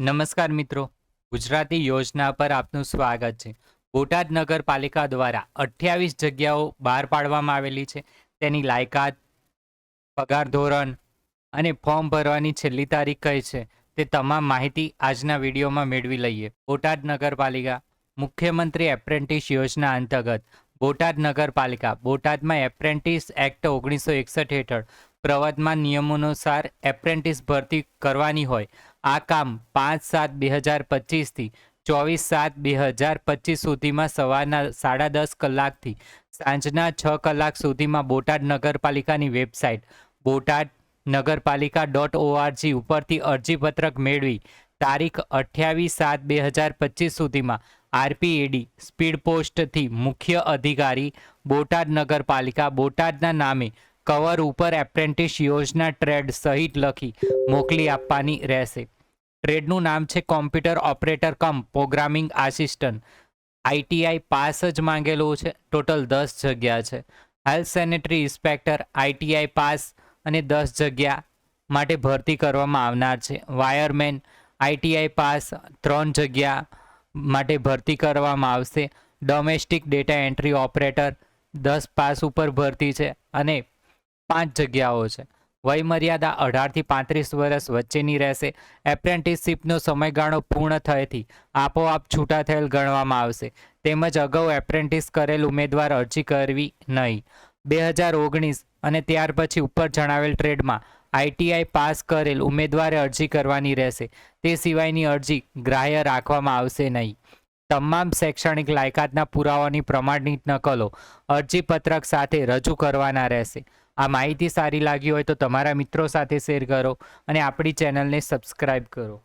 નમસ્કાર મિત્રો. ગુજરાતી યોજના પર આપનું સ્વાગત છે. બોટાદ નગરપાલિકા દ્વારા અઠ્યાવીસ જગ્યાઓ બહાર પાડવામાં આવેલી છે. તેની લાયકાત, પગાર ધોરણ અને ફોર્મ ભરવાની છેલ્લી તારીખ કઈ છે તે તમામ માહિતી આજના વિડીયોમાં મેળવી લઈએ. બોટાદ નગરપાલિકા મુખ્યમંત્રી એપ્રેન્ટિસ યોજના અંતર્ગત બોટાદ નગરપાલિકા બોટાદમાં એપ્રેન્ટિસ એક્ટ ઓગણીસો એકસઠ હેઠળ પ્રવર્તમાન નિયમોનુસાર એપ્રેન્ટિસ ભરતી કરવાની હોય. આ કામ પાંચ સાત બે હજાર પચીસથી ચોવીસ સાત બે હજાર પચીસ સુધીમાં સવારના સાડા દસ કલાકથી સાંજના છ કલાક સુધીમાં બોટાદ નગરપાલિકાની વેબસાઇટ. બોટાદ નગરપાલિકા ડોટ ઓઆરજી ઉપરથી અરજીપત્રક મેળવી તારીખ અઠ્યાવીસ સાત બે હજાર પચીસ સુધીમાં આરપીએડી સ્પીડ પોસ્ટથી મુખ્ય અધિકારી બોટાદ નગરપાલિકા બોટાદના નામે કવર ઉપર એપ્રેન્ટિસ યોજના ટ્રેડ સહિત લખી મોકલી આપવાની રહેશે. ટ્રેડનું નામ છે computer operator cum, programming assistant. ITI pass જ માંગેલું છે, ટોટલ દસ જગ્યા છે. Health sanitary inspector ITI pass અને દસ જગ્યા માટે ભરતી કરવામાં આવનાર છે. વાયરમેન આઈટીઆઈ પાસ ત્રણ જગ્યા માટે ભરતી કરવામાં આવશે. ડોમેસ્ટિક ડેટા એન્ટ્રી ઓપરેટર દસ પાસ ઉપર ભરતી છે અને પાંચ જગ્યાઓ છે. વયમર્યાદા અઢારથી પાંત્રીસ વર્ષ વચ્ચેની રહેશે. એપ્રેન્ટિસશીપનો સમયગાળો પૂર્ણ થયેથી આપોઆપ છૂટા થયેલ ગણવામાં આવશે. તેમજ અગાઉ એપ્રેન્ટિસ કરેલ ઉમેદવાર અરજી કરવી નહીં. બે હજાર ઓગણીસ અને ત્યાર પછી ઉપર જણાવેલ ટ્રેડમાં આઈટીઆઈ પાસ કરેલ ઉમેદવારે અરજી કરવાની રહેશે. તે સિવાયની અરજી ગ્રાહ્ય રાખવામાં આવશે નહીં. તમામ શૈક્ષણિક લાયકાતના પુરાવાની પ્રમાણિત નકલો અરજીપત્રક સાથે રજૂ કરવાના રહેશે. આ માહિતી સારી લાગી હોય તો તમારા મિત્રો સાથે શેર કરો અને આપણી ચેનલને સબસ્ક્રાઈબ કરો.